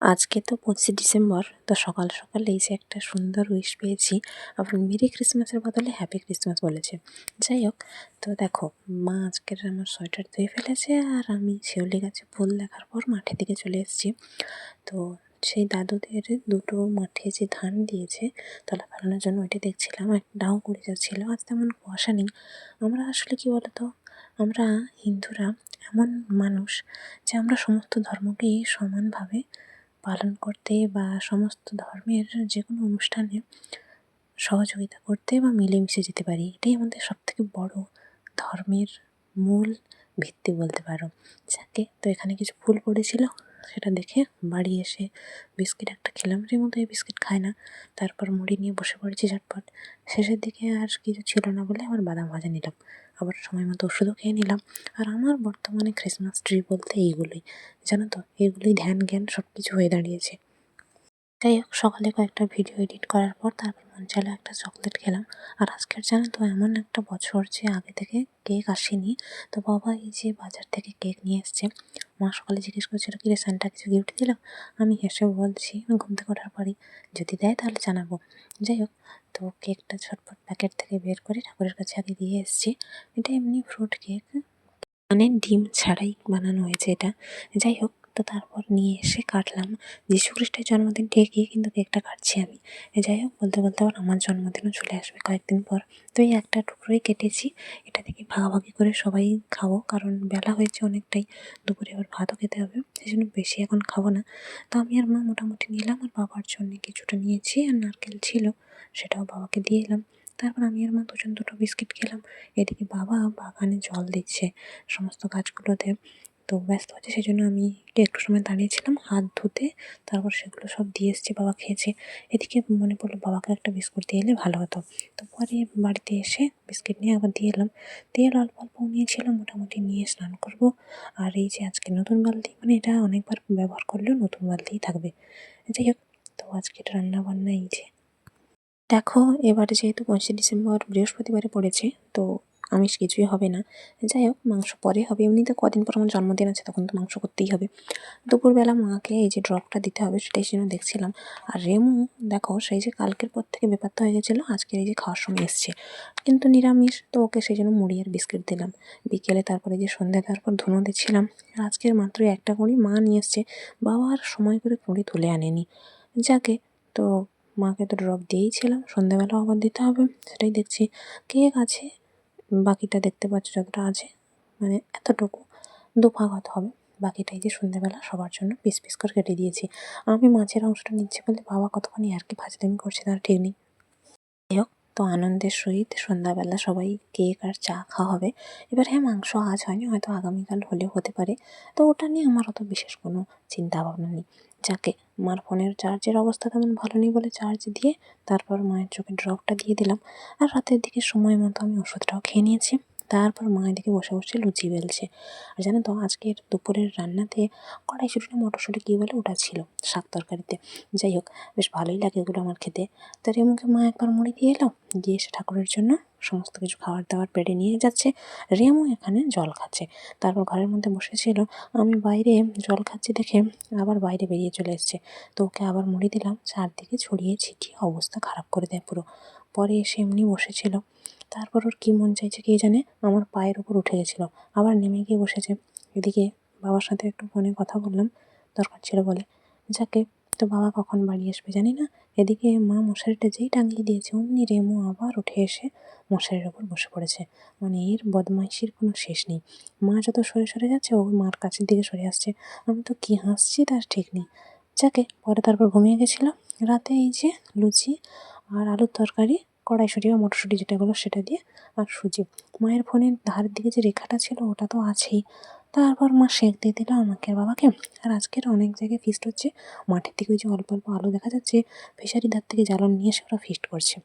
আজকে তো পঁচিশে ডিসেম্বর, তো সকাল সকাল এই যে একটা সুন্দর উইশ পেয়েছি। আবার মেরি ক্রিসমাসের বদলে হ্যাপি ক্রিসমাস বলেছে। যাই হোক, তো দেখো, মা আজকের আমার সোয়েটার ধুয়ে ফেলেছে আর আমি শিউলি গাছে ফুল দেখার পর মাঠের দিকে চলে এসেছি। তো সেই দাদুদের দুটো মাঠে যে ধান দিয়েছে, তলা ফেলানোর জন্য ওইটা দেখছিলাম একটাও করে যাচ্ছিল, আজ তেমন কুয়াশা নেই। আমরা আসলে কি বলতো, আমরা হিন্দুরা এমন মানুষ যে আমরা সমস্ত ধর্মকেই সমানভাবে পালন করতে বা সমস্ত ধর্মের যে কোনো অনুষ্ঠানে সহযোগিতা করতে বা মিলেমিশে যেতে পারি, এটাই আমাদের সবথেকে বড় ধর্মের মূল ভিত্তি বলতে পারো। যাকে, তো এখানে কিছু ফুল পড়েছিল সেটা দেখে বাড়ি এসে বিস্কিট একটা খেলাম। মতো এই বিস্কিট খায় না। তারপর মুড়ি নিয়ে বসে পড়েছি ঝটপট। শেষের দিকে আর কিছু ছিল না বলে আবার বাদাম ভাজা নিলাম। আবার সময় মতো ওষুধও খেয়ে নিলাম। আর আমার বর্তমানে ক্রিসমাস ট্রি বলতে এইগুলোই। জানো তো? এগুলোই ধ্যান, জ্ঞান সব কিছু হয়ে দাঁড়িয়েছে। যাই হোক সকালে কয়েকটা ভিডিও এডিট করার পর তারপর মন চাইলো একটা চকলেট খেলাম। আর আজকের জানো তো এমন একটা বছর যে আগে থেকে কেক আসেনি। তো বাবা এই যে বাজার থেকে কেক নিয়ে এসছে, মা সকালে জিজ্ঞেস করছিল কি রে সানটা, কিছু গিফট দিল? আমি হেসে বলছি, ঘুম থেকে ওঠার পরই। যদি দেয় তাহলে জানাব। যাই হোক, তো কেকটা ঝটপট প্যাকেট থেকে বের করে ঠাকুরের কাছে আগে দিয়ে এসেছি। এটা এমনি ফ্রুট কেক মানে ডিম ছাড়াই বানানো হয়েছে এটা। যাই হোক তো তারপর নিয়ে এসে কাটলাম। যীশু খ্রিস্টের জন্মদিন ঠিকই কিন্তু কেকটা কাটছি আমি। যাই হোক, বলতে বলতে আবার আমার জন্মদিনও চলে আসবে কয়েকদিন পর। তো এই একটা টুকরোই কেটেছি। এটা থেকে ভাগাভাগি করে সবাই খাব, কারণ বেলা হয়েছে অনেকটাই। দুপুরে আবার ভাতও খেতে হবে, সেই জন্য বেশি এখন খাব না। তো আমি আর মা মোটামুটি নিলাম, আর বাবার জন্য কিছুটা নিয়েছি, আর নারকেল ছিল, সেটাও বাবাকে দিয়ে এলাম। তারপর আমি আর মা দুজন দুটো বিস্কিট খেলাম। এদিকে বাবা বাগানে জল দিচ্ছে সমস্ত গাছগুলোতে। তো ব্যস্ত আছে সেই জন্য আমি একটু সময় দাঁড়িয়েছিলাম, হাত ধুতে, তারপর সেগুলো সব দিয়ে এসছি, বাবা খেয়েছে। এদিকে মনে পড়ল বাবাকে একটা বিস্কুট দিয়ে এলে ভালো হতো। তো পরে বাড়িতে এসে বিস্কিট নিয়ে আবার দিয়ে এলাম। তেল অল্প অল্প নিয়েছিলাম, মোটামুটি নিয়ে স্নান করব। আর এই যে আজকে নতুন বালতি মানে এটা অনেকবার ব্যবহার করলেও নতুন বালতিই থাকবে। যাই হোক, তো আজকে রান্না বান্না এই যে। দেখো, এবারে যেহেতু পঁচিশে ডিসেম্বর বৃহস্পতিবারে পড়েছে, তো আমিষ কিছুই হবে না। যাই হোক, মাংস পরে হবে। এমনিতে কদিন পর আমার জন্মদিন আছে, তখন তো মাংস করতেই হবে। দুপুরবেলা মাকে এই যে ড্রপটা দিতে হবে, সেটাই জন্য দেখছিলাম। আর রেমু, দেখো, সেই যে কালকের পর থেকে ব্যাপারটা হয়ে গেছিল, আজকের এই যে খাওয়ার সময় এসছে। কিন্তু নিরামিষ তো ওকে সেই জন্য মুড়ি আর বিস্কিট দিলাম। বিকেলে তারপরে যে সন্ধ্যা তারপর ধুনো দিচ্ছিলাম। আজকের মাত্র একটা কুড়ি মা নিয়ে এসছে। বাবা আর সময় করে কুড়ি তুলে আনেনি। যাকে, তো মাকে তো ড্রপ দিয়েইছিলাম সন্ধ্যাবেলাও আবার দিতে হবে, সেটাই দেখছি। কেক আছে বাকিটা দেখতে পাচ্ছ যতটা আছে মানে এতটুকু দু ভাগ হতে হবে বাকিটাই যে সন্ধ্যেবেলা সবার জন্য পিস পিস করে কেটে দিয়েছি। আমি মাছের অংশটা নিচ্ছি বলে বাবা কতক্ষণ আর কি ফাজলামি করছে তার ঠিক নেই। যাই হোক, তো আনন্দের সহিত সন্ধ্যাবেলা সবাই কেক আর চা খাওয়া হবে। এবার হ্যাঁ মাংস আজ হয়নি, হয়তো আগামীকাল হলেও হতে পারে। তো ওটা নিয়ে আমার অত বিশেষ কোনো চিন্তা ভাবনা নেই। যাকে মার ফোনের চার্জের অবস্থা তেমন ভালো নেই বলে চার্জ দিয়ে তারপর মায়ের চোখে ড্রপটা দিয়ে দিলাম। আর রাতের দিকে সময় মতো আমি ওষুধটাও খেয়ে নিয়েছি। তারপর মা এদিকে বসে বসে লুচি বেলছে। আর জানো তো, আজকের দুপুরের রান্নাতে কড়াইশুঁটি না মটরশুঁটি কী বলে ওটা ছিল, শাক তরকারিতে। যাই হোক, বেশ ভালোই লাগে এগুলো আমার খেতে। তো রেমুকে মা একবার মুড়ি দিয়ে এলো, দিয়ে এসে ঠাকুরের জন্য সমস্ত কিছু খাবার দাবার পেটে নিয়ে যাচ্ছে। রেমু এখানে জল খাচ্ছে। তারপর ঘরের মধ্যে বসেছিল। আমি বাইরে জল খাচ্ছি দেখে আবার বাইরে বেরিয়ে চলে এসছে। তো ওকে আবার মুড়ি দিলাম। চারদিকে ছড়িয়ে ছিটিয়ে অবস্থা খারাপ করে দেয় পুরো। পরে এসে এমনি বসেছিল। তারপর ওর কী মন চাইছে কে জানে? আমার পায়ের ওপর উঠে গেছিল। আবার নেমে গিয়ে বসেছে। এদিকে বাবার সাথে একটু ফোনে কথা বললাম। দরকার ছিল বলে। যাকে তো বাবা কখন বাড়ি আসবে জানি না। এদিকে মা মশারিটা যেই টাঙিয়ে দিয়েছে, অমনি রেমু আবার উঠে এসে মশারির ওপর বসে পড়েছে। মানে এর বদমাইশির কোনো শেষ নেই। মা যত সরে সরে যাচ্ছে, ও মার কাছের দিকে সরে আসছে। আমি তো কী হাসছি তার ঠিক নেই। যাকে, পরে তারপর ঘুমিয়ে গেছিল। রাতে এই যে লুচি আর আলুর তরকারি, কড়াইশুঁটি বা মটরশুঁটি যেটা হলো সেটা দিয়ে আর সুজি। মায়ের ফোনের ধারের দিকে যে রেখাটা ছিল, ওটা তো আছেই। তারপর মা সেঁক দিয়ে দিল আমাকে আর বাবাকে। আর আজকের অনেক জায়গায় ফিস্ট হচ্ছে। মাঠের থেকে যে অল্প অল্প আলো দেখা যাচ্ছে ফিশারি ধার থেকে জ্বালন নিয়ে এসে ওরা ফিস্ট করছে।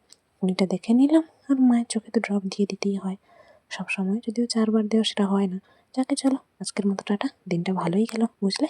উনিটা দেখে নিলাম, আর মায়ের চোখে তো ড্রপ দিয়ে দিতেই হয়। সব সময় যদিও চারবার দেওয়া সেটা হয় না। যাকে চলো, আজকের মতো টাটা। দিনটা ভালোই গেল, বুঝলে?